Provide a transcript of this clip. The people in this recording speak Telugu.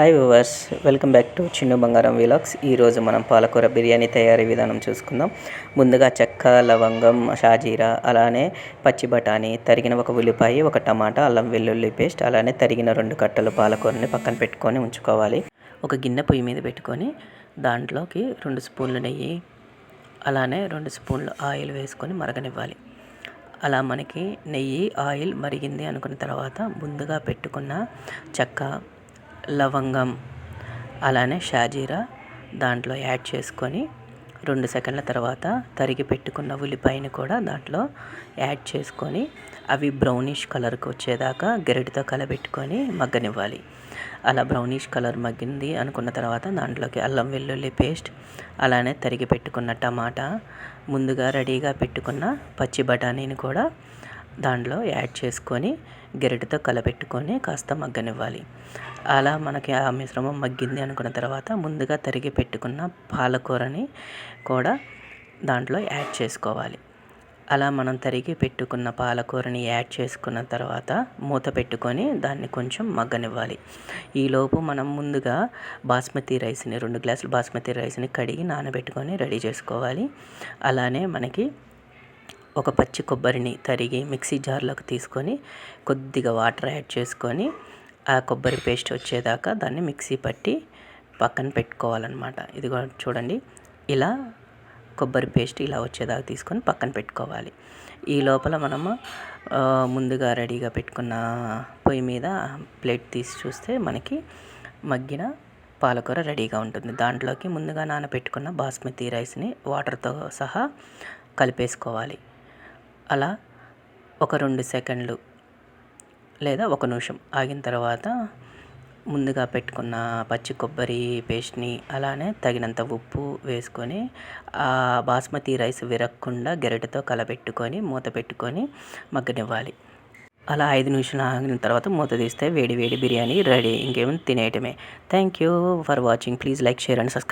Hi viewers welcome back to Chinnu Bangaram vlogs ఈరోజు మనం పాలకూర బిర్యానీ తయారీ విధానం చూసుకుందాం. ముందుగా చెక్క లవంగం షాజీరా అలానే పచ్చి బఠానీ తరిగిన ఒక ఉల్లిపాయ ఒక టమాటా అల్లం వెల్లుల్లి పేస్ట్ అలానే తరిగిన రెండు కట్టలు పాలకూరని పక్కన పెట్టుకొని ఉంచుకోవాలి. ఒక గిన్నె పొయ్యి మీద పెట్టుకొని దాంట్లోకి రెండు స్పూన్లు నెయ్యి అలానే రెండు స్పూన్లు ఆయిల్ వేసుకొని మరగనివ్వాలి. అలా మనకి నెయ్యి ఆయిల్ మరిగింది అనుకున్న తర్వాత ముందుగా పెట్టుకున్న చెక్క లవంగం. అలానే షాజీరా దాంట్లో యాడ్ చేసుకొని రెండు సెకండ్ల తర్వాత తరిగి పెట్టుకున్న ఉల్లిపాయని కూడా దాంట్లో యాడ్ చేసుకొని అవి బ్రౌనిష్ కలర్కి వచ్చేదాకా గరిటతో కలబెట్టుకొని మగ్గనివ్వాలి. అలా బ్రౌనిష్ కలర్ మగ్గింది అనుకున్న తర్వాత దాంట్లోకి అల్లం వెల్లుల్లి పేస్ట్ అలానే తరిగి పెట్టుకున్న టమాటా ముందుగా రెడీగా పెట్టుకున్న పచ్చి బఠానీని కూడా దాంట్లో యాడ్ చేసుకొని గరిటెతో కలపెట్టుకొని కాస్త మగ్గనివ్వాలి. అలా మనకి ఆ మిశ్రమం మగ్గింది అనుకున్న తర్వాత ముందుగా తరిగి పెట్టుకున్న పాలకూరని కూడా దాంట్లో యాడ్ చేసుకోవాలి. అలా మనం తరిగి పెట్టుకున్న పాలకూరని యాడ్ చేసుకున్న తర్వాత మూత పెట్టుకొని దాన్ని కొంచెం మగ్గనివ్వాలి. ఈలోపు మనం ముందుగా బాస్మతి రైస్ని రెండు గ్లాసులు బాస్మతి రైస్ని కడిగి నానబెట్టుకొని రెడీ చేసుకోవాలి. అలానే మనకి ఒక పచ్చి కొబ్బరిని తరిగి మిక్సీ జార్లోకి తీసుకొని కొద్దిగా వాటర్ యాడ్ చేసుకొని ఆ కొబ్బరి పేస్ట్ వచ్చేదాకా దాన్ని మిక్సీ పట్టి పక్కన పెట్టుకోవాలన్నమాట. ఇది చూడండి ఇలా కొబ్బరి పేస్ట్ ఇలా వచ్చేదాకా తీసుకొని పక్కన పెట్టుకోవాలి. ఈ లోపల మనము ముందుగా రెడీగా పెట్టుకున్న పొయ్యి మీద ప్లేట్ తీసి చూస్తే మనకి మగ్గిన పాలకూర రెడీగా ఉంటుంది. దాంట్లోకి ముందుగా నానబెట్టుకున్న బాస్మతి రైస్ని వాటర్తో సహా కలిపేసుకోవాలి. అలా ఒక రెండు సెకండ్లు లేదా ఒక నిమిషం ఆగిన తర్వాత ముందుగా పెట్టుకున్న పచ్చి కొబ్బరి పేస్ట్ని అలానే తగినంత ఉప్పు వేసుకొని ఆ బాస్మతి రైస్ విరగకుండా గెరటితో కలబెట్టుకొని మూత పెట్టుకొని మగ్గనివ్వాలి. అలా ఐదు నిమిషాలు ఆగిన తర్వాత మూత తీస్తే వేడి వేడి బిర్యానీ రెడీ. ఇంకేమైనా తినేయటమే. Thank you for watching. Please like share and subscribe.